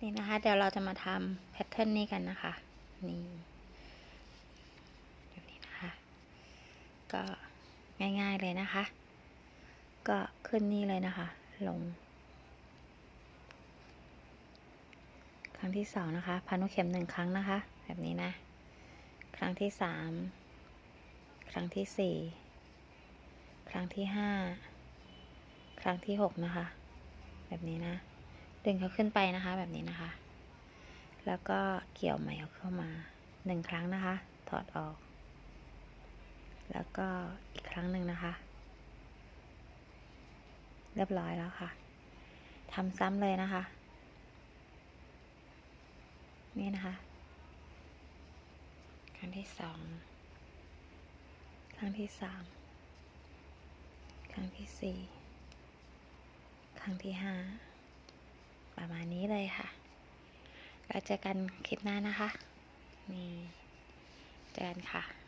นี่นะคะ เดี๋ยวเราจะมาทำแพทเทิร์นนี้กันนะคะ นี่แบบนี้นะคะ ก็ง่ายๆเลยนะคะ ก็ขึ้นนี่เลยนะคะ ลง ครั้งที่สองนะคะพันลูกเข็มหนึ่งครั้งนะคะ แบบนี้นะ ครั้งที่สามครั้งที่สี่ครั้งที่ห้าครั้งที่หกนะคะ แบบนี้นะ ดึงเขาขึ้นไปนะคะแบบนี้นะคะ แล้วก็เกี่ยวไหมเอาเข้ามาหนึ่งครั้งนะคะ ถอดออก แล้วก็อีกครั้งหนึ่งนะคะ เรียบร้อยแล้วค่ะทำซ้ำเลยนะคะ นี่นะคะ ครั้งที่สองครั้งที่สามครั้งที่สี่ครั้งที่ห้า ประมาณนี้เลยค่ะแล้วเจอกันคลิปหน้านะคะ นี่ เจอกันค่ะ